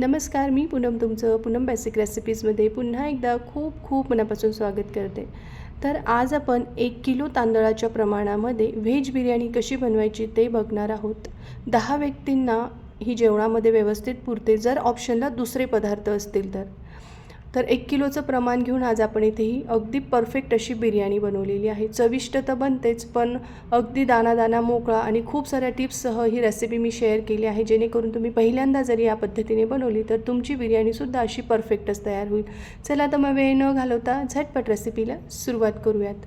नमस्कार मी पूनम तुमचं पूनम बेसिक रेसिपीजमध्ये पुन्हा एकदा खूप खूप मनापासून स्वागत करते. तर आज आपण एक किलो तांदळाच्या प्रमाणामध्ये व्हेज बिर्याणी कशी बनवायची ते बघणार आहोत. दहा व्यक्तींना ही जेवणामध्ये व्यवस्थित पुरते जर ऑप्शनला दुसरे पदार्थ असतील तर. तर एक किलोचं प्रमाण घेऊन आज आपण इथे ही अगदी परफेक्ट अशी बिर्याणी बनवलेली आहे. चविष्ट तर बनतेच पण अगदी दाना मोकळा आणि खूप साऱ्या टिप्ससह ही रेसिपी मी शेअर केली आहे. जेणेकरून तुम्ही पहिल्यांदा जरी या पद्धतीने बनवली तर तुमची बिर्याणीसुद्धा अशी परफेक्टच तयार होईल. चला तर मग वेळ न घालवता झटपट रेसिपीला सुरुवात करूयात.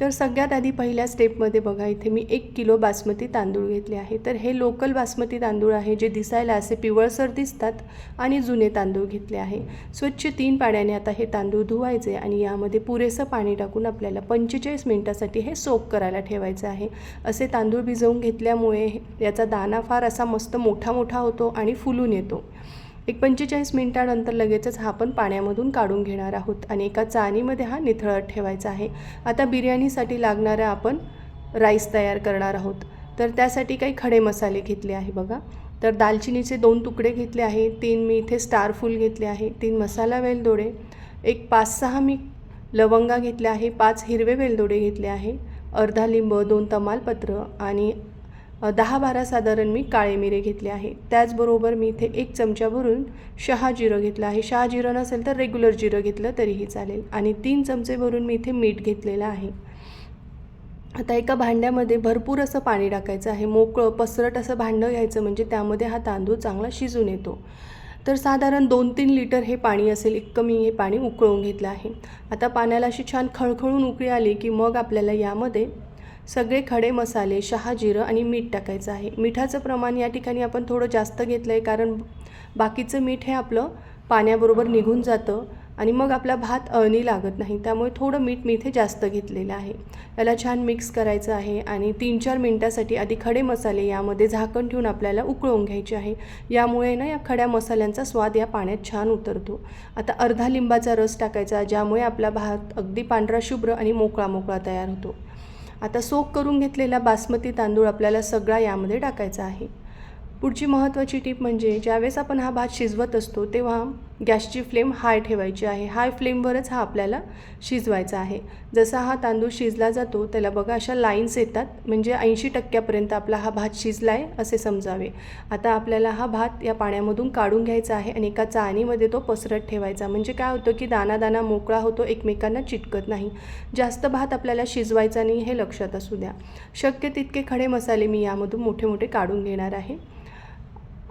तर सगळ्यात आधी पहिल्या स्टेपमध्ये बघा इथे मी एक किलो बासमती तांदूळ घेतले आहे. तर हे लोकल बासमती तांदूळ आहे जे दिसायला असे पिवळसर दिसतात आणि जुने तांदूळ घेतले आहे. स्वच्छ तीन पाण्याने आता हे तांदूळ धुवायचे आणि यामध्ये पुरेसं पाणी टाकून आपल्याला पंचेचाळीस मिनटासाठी हे सोप करायला ठेवायचं आहे. असे तांदूळ भिजवून घेतल्यामुळे याचा दाना फार असा मस्त मोठा मोठा होतो आणि फुलून येतो. एक पंचेचाळीस मिनटानंतर लगेचच हा आपण पाण्यामधून काढून घेणार आहोत आणि एका चाणीमध्ये हा निथळत ठेवायचा आहे. आता बिर्याणीसाठी लागणारा आपण राईस तयार करणार आहोत. तर त्यासाठी काही खडे मसाले घेतले आहे बघा. तर दालचिनीचे दोन तुकडे घेतले आहे तीन मी इथे स्टार फूल घेतले आहे तीन मसाला वेलदोडे एक पाच सहा मी लवंगा घेतल्या आहे पाच हिरवे वेलदोडे घेतले आहे अर्धा लिंब दोन तमालपत्र आणि दहा बारा साधारण मी काळे मिरे घेतले आहे. त्याचबरोबर मी इथे एक चमचा भरून शहा जिरं घेतलं आहे. शहा जिरं नसेल तर रेग्युलर जिरं घेतलं तरीही चालेल. आणि तीन चमचे भरून मी इथे मीठ घेतलेलं आहे. आता एका भांड्यामध्ये भरपूर असं पाणी टाकायचं आहे. मोकळं पसरट असं भांडं घ्यायचं म्हणजे त्यामध्ये हा तांदूळ चांगला शिजून येतो. तर साधारण दोन तीन लिटर हे पाणी असेल. इतकं मी हे पाणी उकळून घेतलं आहे. आता पाण्याला अशी छान खळखळून उकळी आली की मग आपल्याला यामध्ये सगळे खडे मसाले शहा जिरं आणि मीठ टाकायचं आहे. मिठाचं प्रमाण या ठिकाणी आपण थोडं जास्त घेतलं आहे कारण बाकीचं मीठ हे आपलं पाण्याबरोबर निघून जातं आणि मग आपला भात अळणी लागत नाही. त्यामुळे थोडं मीठ मी इथे जास्त घेतलेलं आहे. याला छान मिक्स करायचं आहे आणि तीन चार मिनटासाठी आधी खडे मसाले यामध्ये झाकण ठेवून आपल्याला उकळवून घ्यायचे आहे. यामुळे ना या खड्या मसाल्यांचा स्वाद या पाण्यात छान उतरतो. आता अर्धा लिंबाचा रस टाकायचा ज्यामुळे आपला भात अगदी पांढरा शुभ्र आणि मोकळा मोकळा तयार होतो. आता सोक करून घेतलेला बासमती तांदूळ आपल्याला सगळा यामध्ये टाकायचा आहे. पुढची महत्त्वाची टीप म्हणजे ज्यावेळेस आपण हा भात शिजवत असतो तेव्हा गॅसची फ्लेम हाय ठेवायची आहे. हाय फ्लेमवरच हा आपल्याला शिजवायचा आहे. जसा हा तांदूळ शिजला जातो त्याला बघा अशा लाईन्स येतात. म्हणजे ऐंशी टक्क्यापर्यंत आपला हा भात शिजला आहे असे समजावे. आता आपल्याला हा भात या पाण्यामधून काढून घ्यायचा आहे आणि एका चाळणीमध्ये तो पसरत ठेवायचा. म्हणजे काय होतं की दाना दाना मोकळा होतो एकमेकांना चिटकत नाही. जास्त भात आपल्याला शिजवायचा नाही हे लक्षात असू द्या. शक्य तितके खडे मसाले मी यामधून मोठे मोठे काढून घेणार आहे.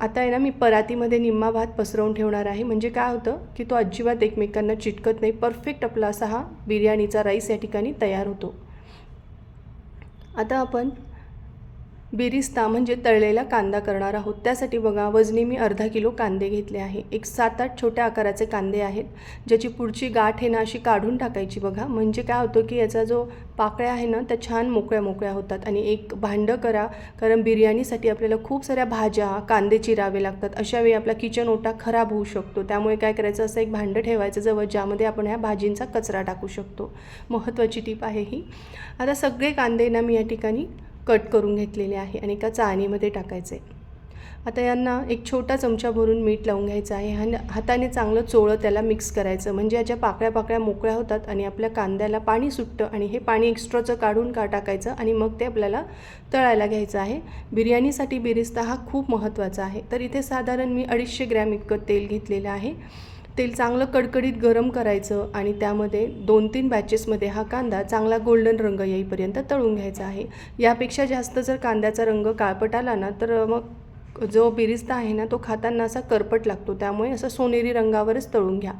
आता आहे ना मी परातीमध्ये निम्मा भात पसरवून ठेवणार आहे. म्हणजे काय होतं की तो अजिबात एकमेकांना चिटकत नाही. परफेक्ट आपला असा हा बिर्याणीचा राईस या ठिकाणी तयार होतो. आता आपण बिरिस्ता म्हणजे तळलेला कांदा करणार आहोत. त्यासाठी बघा वजनी मी अर्धा किलो कांदे घेतले आहे. एक सात आठ छोट्या आकाराचे कांदे आहेत ज्याची पुढची गाठ आहे ना अशी काढून टाकायची बघा. म्हणजे काय होतं की याचा जो पाकळ्या आहे ना त्या छान मोकळ्या मोकळ्या होतात. आणि एक भांडं करा कारण बिर्याणीसाठी आपल्याला खूप साऱ्या भाज्या कांदे चिरावे लागतात. अशा वेळी आपला किचन ओटा खराब होऊ शकतो. त्यामुळे काय करायचं असं एक भांडं ठेवायचं जवळ ज्यामध्ये आपण ह्या भाजींचा कचरा टाकू शकतो. महत्त्वाची टीप आहे ही. आता सगळे कांदे ना मी या ठिकाणी कट करून घेतलेले आहे आणि एका चाळणीमध्ये टाकायचे. आता यांना एक छोटा चमचा भरून मीठ लावून घ्यायचं आहे. आणि हाताने चांगलं चोळं त्याला मिक्स करायचं. म्हणजे याच्या पाकळ्या पाकळ्या मोकळ्या होतात आणि आपल्या कांद्याला पाणी सुटतं आणि हे पाणी एक्स्ट्राचं काढून का टाकायचं आणि मग ते आपल्याला तळायला घ्यायचं आहे. बिर्याणीसाठी बिरिस्ता हा खूप महत्त्वाचा आहे. तर इथे साधारण मी अडीचशे ग्रॅम इतकं तेल घेतलेलं आहे. तेल चांगलं कडकडीत गरम करायचं आणि त्यामध्ये दोन तीन बॅचेसमध्ये हा कांदा चांगला गोल्डन रंग येईपर्यंत तळून घ्यायचा आहे. यापेक्षा जास्त जर कांद्याचा रंग काळपट आला ना तर मग जो बिरिस्ता आहे ना तो खाताना असा करपट लागतो. त्यामुळे असं सोनेरी रंगावरच तळून घ्या.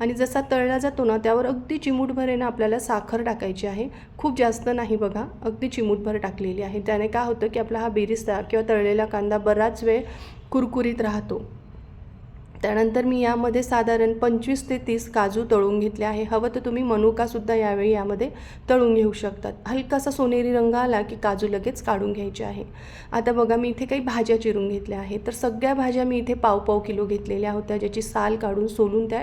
आणि जसा तळला जातो ना त्यावर अगदी चिमूटभर आपल्याला साखर टाकायची आहे. खूप जास्त नाही बघा अगदी चिमूटभर टाकलेली आहे. त्याने काय होतं की आपला हा बिरिस्ता किंवा तळलेला कांदा बराच वेळ कुरकुरीत राहतो. त्यानंतर मी यामध्ये साधारण पंचवीस ते तीस काजू तळून घेतले आहे. हवं तर तुम्ही मनुकासुद्धा यावेळी यामध्ये तळून घेऊ शकतात. हलकासा सोनेरी रंग आला की काजू लगेच काढून घ्यायचे आहे. आता बघा मी इथे काही भाज्या चिरून घेतल्या आहेत. तर सगळ्या भाज्या मी इथे पाव पाव किलो घेतलेल्या होत्या ज्याची साल काढून सोलून त्या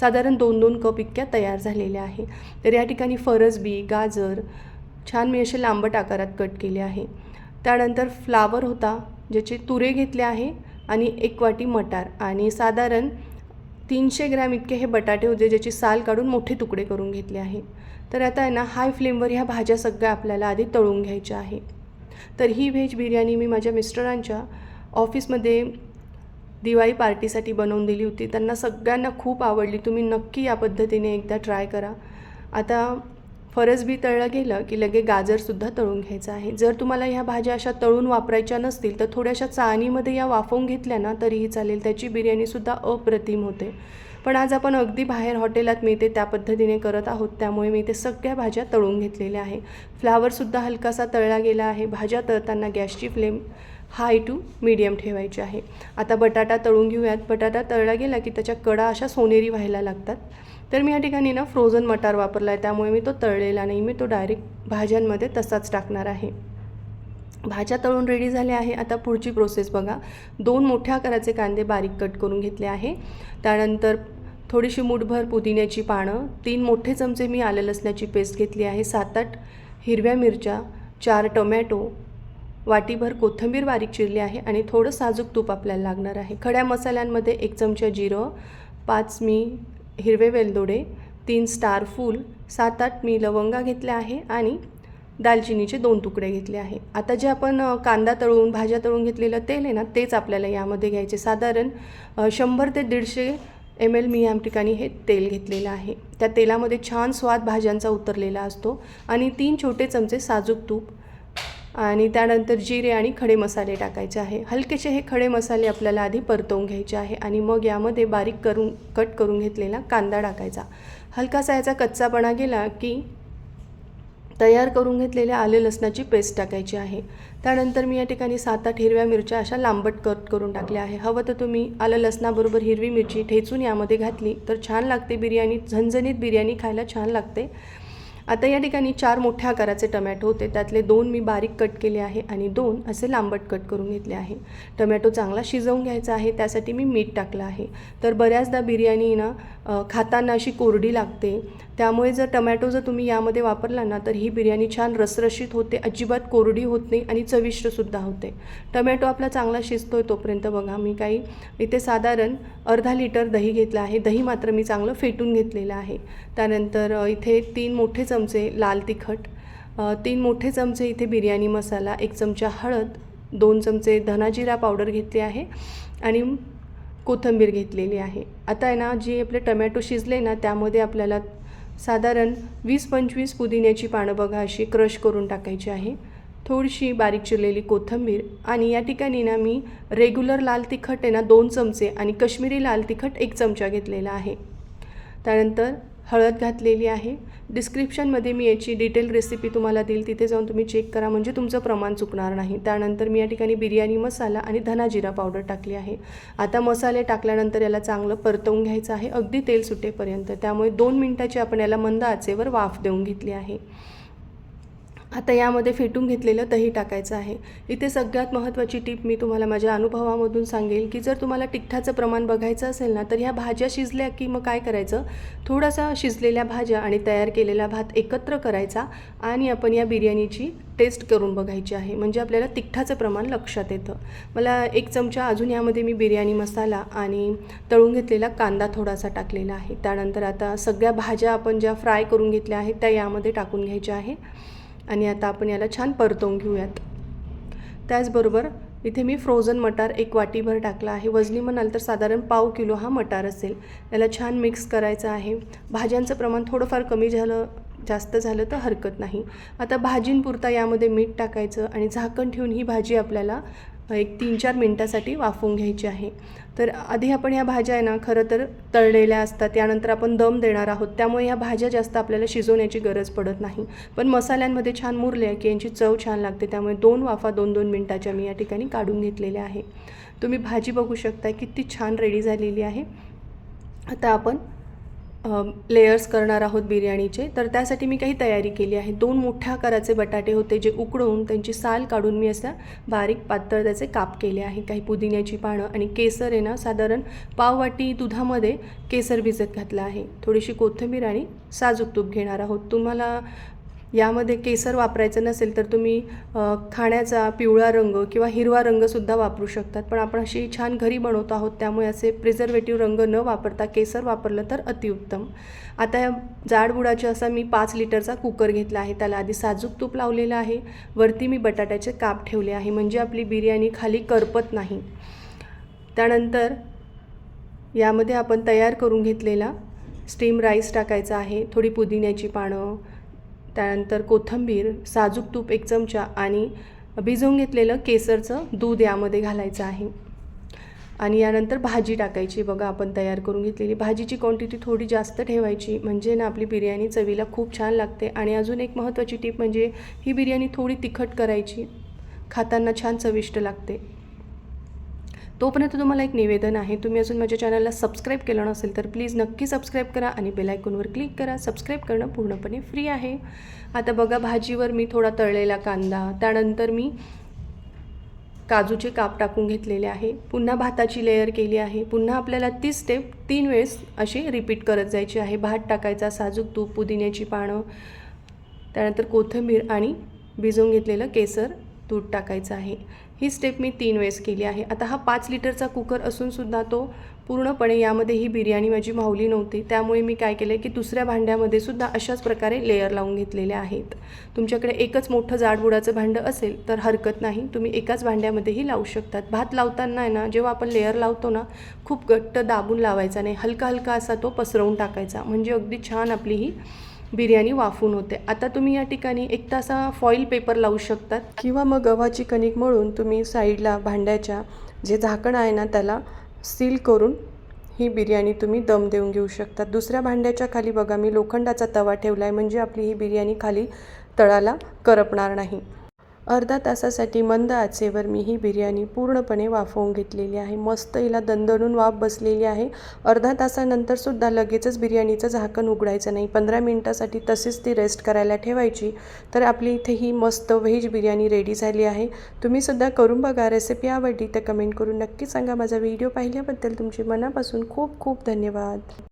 साधारण दोन दोन कप इतक्या तयार झालेल्या आहे. तर या ठिकाणी फरसबी गाजर छान मी असे लांबट आकारात कट केले आहे. त्यानंतर फ्लावर होता ज्याचे तुरे घेतले आहे. आणि एक वाटी मटार आणि साधारण तीनशे ग्रॅम इतके हे बटाटे होते ज्याची साल काढून मोठे तुकडे करून घेतले आहे. तर आता आहे ना हाय फ्लेमवर ह्या भाज्या सगळ्या आपल्याला आधी तळून घ्यायच्या आहे. तर ही व्हेज बिर्याणी मी माझ्या मिस्टरांच्या ऑफिसमध्ये दिवाळी पार्टीसाठी बनवून दिली होती. त्यांना सगळ्यांना खूप आवडली. तुम्ही नक्की या पद्धतीने एकदा ट्राय करा. आता फरसबी तळलं गेलं की लगे गाजरसुद्धा तळून घ्यायचं आहे. जर तुम्हाला ह्या भाज्या अशा तळून वापरायच्या नसतील तर थोड्याशा चाळणीमध्ये या वाफवून घेतल्या ना तरीही चालेल. त्याची बिर्याणीसुद्धा अप्रतिम होते. पण आज आपण अगदी बाहेर हॉटेलात मिळते त्या पद्धतीने करत आहोत. त्यामुळे मी ते सगळ्या भाज्या तळून घेतलेल्या आहे. फ्लावरसुद्धा हलकासा तळला गेला आहे. भाज्या तळताना गॅसची फ्लेम हाय टू मीडियम ठेवायची आहे. आता बटाटा तळून घेऊयात. बटाटा तळला गेला की त्याच्या कडा अशा सोनेरी व्हायला लागतात. तर मी या ठिकाणी ना फ्रोझन मटार वापरला आहे त्यामुळे मी तो तळलेला नाही. मी तो डायरेक्ट भाज्यांमध्ये तसाच टाकणार आहे. भाज्या तळून रेडी झाल्या आहे. आता पुढची प्रोसेस बघा. दोन मोठ्या आकाराचे कांदे बारीक कट करून घेतले आहे. त्यानंतर थोडीशी मुठभर पुदिन्याची पानं तीन मोठे चमचे मी आलं लसण्याची पेस्ट घेतली आहे. सात आठ हिरव्या मिरच्या चार टोमॅटो वाटीभर कोथिंबीर बारीक चिरली आहे आणि थोडं साजूक तूप आपल्याला लागणार आहे. खड्या मसाल्यांमध्ये एक चमचा जिरं पाच मी हिरवे वेलदोडे तीन स्टार फूल सात आठ मी लवंगा घेतल्या आहे आणि दालचिनीचे दोन तुकडे घेतले आहे. आता जे आपण कांदा तळून भाज्या तळून घेतलेलं तेल आहे ना तेच आपल्याला यामध्ये घ्यायचे. साधारण शंभर ते दीडशे एम एल मी या ठिकाणी हे तेल घेतलेलं आहे. त्या तेलामध्ये छान स्वाद भाज्यांचा उतरलेला असतो आणि तीन छोटे चमचे साजूक तूप आणि त्यानंतर जिरे आणि खडे मसाले टाकायचे आहे. हलकेसे हे खडे मसाले आपल्याला आधी परतवून घ्यायचे आहे आणि मग यामध्ये बारीक करून कट करून घेतलेला कांदा टाकायचा. हलकासा याचा कच्चापणा गेला की तयार करून घेतलेल्या आले लसणाची पेस्ट टाकायची आहे. त्यानंतर मी या ठिकाणी सात आठ हिरव्या मिरच्या अशा लांबट कट करून टाकल्या आहे. हवं तर तुम्ही आलं लसणाबरोबर हिरवी मिरची ठेचून यामध्ये घातली तर छान लागते बिर्याणी झणझणीत बिर्याणी खायला छान लागते. आता या ठिकाणी चार मोठ्या आकाराचे टमॅटो होते. त्यातले दोन मी बारीक कट केले आहे आणि दोन असे लांबट कट करून घेतले आहे. टमॅटो चांगला शिजवून घ्यायचा आहे त्यासाठी मी मीठ टाकलं आहे. तर बऱ्याचदा बिर्याणी ना खाताना अशी कोरडी लागते. त्यामुळे जर टमॅटो जर तुम्ही यामध्ये वापरला ना तर ही बिर्याणी छान रसरशीत होते अजिबात कोरडी होत नाही आणि चविष्टसुद्धा होते. टमॅटो आपला चांगला शिजतो आहे तोपर्यंत बघा मी काही इथे साधारण अर्धा लिटर दही घेतलं आहे. दही मात्र मी चांगलं फेटून घेतलेलं आहे. त्यानंतर इथे तीन मोठे चमचे लाल तिखट तीन मोठे चमचे इथे बिर्याणी मसाला एक चमचा हळद दोन चमचे धनाजिरा पावडर घेतली आहे आणि कोथिंबीर घेतलेली आहे. आता आहे ना जी आपले टमॅटो शिजले ना त्यामध्ये आपल्याला साधारण वीस पंचवीस पुदिन्याची पानं बघा अशी क्रश करून टाकायची आहे. थोडीशी बारीक चिरलेली कोथिंबीर आणि या ठिकाणी ना मी रेग्युलर लाल तिखट आहे ना दोन चमचे आणि कश्मीरी लाल तिखट एक चमचा घेतलेला आहे. त्यानंतर हळद घातलेली आहे. डिस्क्रिप्शनमध्ये मी याची डिटेल रेसिपी तुम्हाला देईल. तिथे जाऊन तुम्ही चेक करा. म्हणजे तुमचं प्रमाण चुकणार नाही. त्यानंतर मी या ठिकाणी बिर्याणी मसाला आणि धनाजिरा पावडर टाकली आहे. आता मसाले टाकल्यानंतर याला चांगलं परतवून घ्यायचं आहे. अगदी तेल सुटेपर्यंत. त्यामुळे दोन मिनटाची आपण याला मंद आचेवर वाफ देऊन घेतली आहे. आता यामध्ये फेटून घेतलेलं दही टाकायचं आहे. इथे सगळ्यात महत्त्वाची टीप मी तुम्हाला माझ्या अनुभवामधून सांगेल की जर तुम्हाला तिखटाचं प्रमाण बघायचं असेल ना तर ह्या भाज्या शिजल्या की मग काय करायचं? थोडासा शिजलेल्या भाज्या आणि तयार केलेला भात एकत्र करायचा आणि आपण या बिर्याणीची टेस्ट करून बघायची आहे. म्हणजे आपल्याला तिखटाचं प्रमाण लक्षात येतं. मला एक चमचा अजून यामध्ये मी बिर्याणी मसाला आणि तळून घेतलेला कांदा थोडासा टाकलेला आहे. त्यानंतर आता सगळ्या भाज्या आपण ज्या फ्राय करून घेतल्या आहेत त्या यामध्ये टाकून घ्यायच्या आहे आणि आता आपण याला छान परतवून घेऊयात. त्याचबरोबर इथे मी फ्रोझन मटार एक वाटीभर टाकला आहे. वजनी म्हणाल तर साधारण पाव किलो हा मटार असेल. याला छान मिक्स करायचं आहे. भाज्यांचं प्रमाण थोडंफार कमी झालं जास्त झालं तर हरकत नाही. आता भाजींपुरता यामध्ये मीठ टाकायचं आणि झाकण ठेवून ही भाजी आपल्याला एक तीन चार मिनटासाठी वाफवून घ्यायची आहे. तर आधी आपण ह्या भाज्या आहे ना खरं तर तळलेल्या असतात त्यानंतर आपण दम देणार आहोत. त्यामुळे ह्या भाज्या जास्त आपल्याला शिजवण्याची गरज पडत नाही. पण मसाल्यांमध्ये छान मुरल्या की यांची चव छान लागते त्यामुळे दोन वाफा दोन दोन मिनटाच्या मी या ठिकाणी काढून घेतलेल्या आहे. तुम्ही भाजी बघू शकता किती छान रेडी झालेली आहे. आता आपण लेयर्स करणार आहोत बिर्याणीचे. तर त्यासाठी मी काही तयारी केली आहे. दोन मोठ्या आकाराचे बटाटे होते जे उकडवून त्यांची साल काढून मी असा बारीक पातळ त्याचे काप केले आहे. काही पुदिन्याची पानं आणि केसर आहे ना साधारण पाववाटी दुधामध्ये केसर भिजत घातलं आहे. थोडीशी कोथिंबीर आणि साजूक तूप घेणार आहोत. तुम्हाला यामध्ये केसर वापरायचं नसेल तर तुम्ही खाण्याचा पिवळा रंग किंवा हिरवा रंगसुद्धा वापरू शकतात. पण आपण अशी छान घरी बनवतो आहोत त्यामुळे असे प्रिझर्वेटिव्ह रंग न वापरता केसर वापरलं तर अतिउत्तम. आता या जाडबुडाचा असा मी पाच लिटरचा कुकर घेतला आहे. त्याला आधी साजूक तूप लावलेलं आहे. वरती मी बटाट्याचे काप ठेवले आहे. म्हणजे आपली बिर्याणी खाली करपत नाही. त्यानंतर यामध्ये आपण तयार करून घेतलेला स्टीम राईस टाकायचा आहे. थोडी पुदिन्याची पानं त्यानंतर कोथिंबीर साजूक तूप एक चमचा आणि भिजवून घेतलेलं केसरचं दूध यामध्ये घालायचं आहे. आणि यानंतर भाजी टाकायची. बघा आपण तयार करून घेतलेली भाजीची क्वांटिटी थोडी जास्त ठेवायची. म्हणजे ना आपली बिर्याणी चवीला खूप छान लागते. आणि अजून एक महत्त्वाची टीप म्हणजे ही बिर्याणी थोडी तिखट करायची. खाताना छान चविष्ट लागते. तोपर्यंत तुम्हाला एक निवेदन आहे. तुम्ही अजून माझ्या चॅनलला सबस्क्राईब केलं नसेल तर प्लीज नक्की सबस्क्राईब करा आणि बेलायकॉनवर क्लिक करा. सबस्क्राईब करणं पूर्णपणे फ्री आहे. आता बघा भाजीवर मी थोडा तळलेला कांदा त्यानंतर मी काजूचे काप टाकून घेतलेले आहे. पुन्हा भाताची लेयर केली आहे. पुन्हा आपल्याला ती स्टेप तीन वेळेस अशी रिपीट करत जायची आहे. भात टाकायचा साजूक तूप पुदिन्याची पानं त्यानंतर कोथिंबीर आणि भिजवून घेतलेलं केसर दूध टाकायचं आहे. ही स्टेप मी तीन वेळेस केली आहे. आता हा पाच लिटरचा कुकर असूनसुद्धा तो पूर्णपणे यामध्ये ही बिर्याणी माझी मावली नव्हती. त्यामुळे मी काय केलं की दुसऱ्या भांड्यामध्ये सुद्धा अशाच प्रकारे लेयर लावून घेतलेले आहेत. तुमच्याकडे एकच मोठं जाडबुडाचं भांडं असेल तर हरकत नाही. तुम्ही एकाच भांड्यामध्येही लावू शकतात. भात लावताना आहे ना जेव्हा आपण लेयर लावतो ना खूप घट्ट दाबून लावायचा नाही. हलका हलका असा तो पसरवून टाकायचा. म्हणजे अगदी छान आपली ही बिर्याणी वाफून होते. आता तुम्ही या ठिकाणी एक तासा फॉईल पेपर लावू शकतात. किंवा मग गव्हाची कणिक मळून तुम्ही साईडला भांड्याच्या जे झाकण आहे ना त्याला सील करून ही बिर्याणी तुम्ही दम देऊन घेऊ शकता. दुसऱ्या भांड्याच्या खाली बघा मी लोखंडाचा तवा ठेवला आहे म्हणजे आपली ही बिर्याणी खाली तळाला करपणार नाही. अर्धा तासासाठी मंद आचेवर मी ही बिर्याणी पूर्णपणे वाफवून घेतलेली आहे. मस्त हिला दणदणून वाफ बसलेली आहे. अर्धा तासानंतर सुद्धा लगेचच बिर्याणीचं झाकण उघडायचं नाही. पंधरा मिनटासाठी तशीच ती रेस्ट करायला ठेवायची. तर आपली इथे ही मस्त व्हेज बिर्याणी रेडी झाली आहे. तुम्हीसुद्धा करून बघा रेसिपी आवडली तर कमेंट करून नक्की सांगा. माझा व्हिडिओ पाहिल्याबद्दल तुमचे मनापासून खूप खूप धन्यवाद.